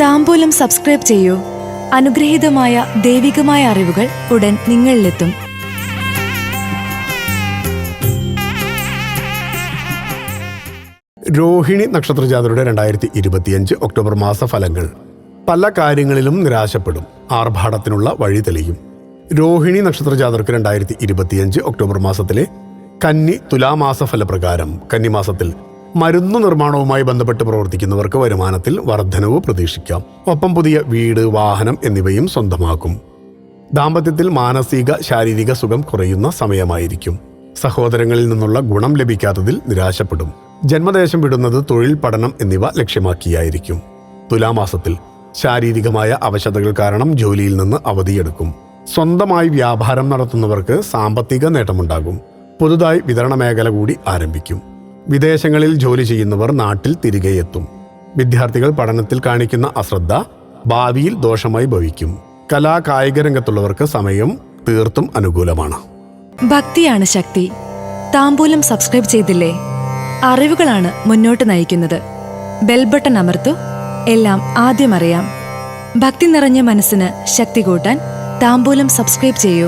താമ്പൂലം subscribe ചെയ്യൂ. അനുഗ്രഹീതമായ ദൈവികമായ അറിവുകൾ ഉടൻ നിങ്ങളിലെത്തും. രോഹിണി നക്ഷത്രജാതരുടെ രണ്ടായിരത്തി ഇരുപത്തിയഞ്ച് ഒക്ടോബർ മാസ ഫലങ്ങൾ പല കാര്യങ്ങളിലും നിരാശപ്പെടും. ആർഭാടത്തിനുള്ള വഴി തെളിയും. രോഹിണി നക്ഷത്രജാതർക്ക് രണ്ടായിരത്തി ഇരുപത്തിയഞ്ച് ഒക്ടോബർ മാസത്തിലെ കന്നി തുലാമാസ ഫലപ്രകാരം കന്നിമാസത്തിൽ മരുന്നു നിർമ്മാണവുമായി ബന്ധപ്പെട്ട് പ്രവർത്തിക്കുന്നവർക്ക് വരുമാനത്തിൽ വർധനവ് പ്രതീക്ഷിക്കാം. ഒപ്പം പുതിയ വീട് വാഹനം എന്നിവയും സ്വന്തമാക്കും. ദാമ്പത്യത്തിൽ മാനസിക ശാരീരിക സുഖം കുറയുന്ന സമയമായിരിക്കും. സഹോദരങ്ങളിൽ നിന്നുള്ള ഗുണം ലഭിക്കാത്തതിൽ നിരാശപ്പെടും. ജന്മദേശം വിടുന്നത് തൊഴിൽ പഠനം എന്നിവ ലക്ഷ്യമാക്കിയായിരിക്കും. തുലാമാസത്തിൽ ശാരീരികമായ അവശതകൾ കാരണം ജോലിയിൽ നിന്ന് അവധിയെടുക്കും. സ്വന്തമായി വ്യാപാരം നടത്തുന്നവർക്ക് സാമ്പത്തിക നേട്ടമുണ്ടാകും. പുതുതായി വിതരണ മേഖല കൂടി ആരംഭിക്കും. വിദേശങ്ങളിൽ ജോലി ചെയ്യുന്നവർ നാട്ടിൽ തിരികെ എത്തും. വിദ്യാർത്ഥികൾ പഠനത്തിൽ കാണിക്കുന്ന അശ്രദ്ധ ഭാവിയിൽ ദോഷമായി ഭവിക്കും. കലാ കായിക രംഗത്തുള്ളവർക്ക് സമയം തീർത്തും അനുകൂലമാണ്. ഭക്തിയാണ് ശക്തി. താമ്പൂലം സബ്സ്ക്രൈബ് ചെയ്തില്ലേ? അറിവുകളാണ് മുന്നോട്ട് നയിക്കുന്നത്. ബെൽബട്ടൺ അമർത്തു. എല്ലാം ആദ്യം അറിയാം. ഭക്തി നിറഞ്ഞ മനസ്സിന് ശക്തി കൂട്ടാൻ താമ്പൂലം സബ്സ്ക്രൈബ് ചെയ്യൂ.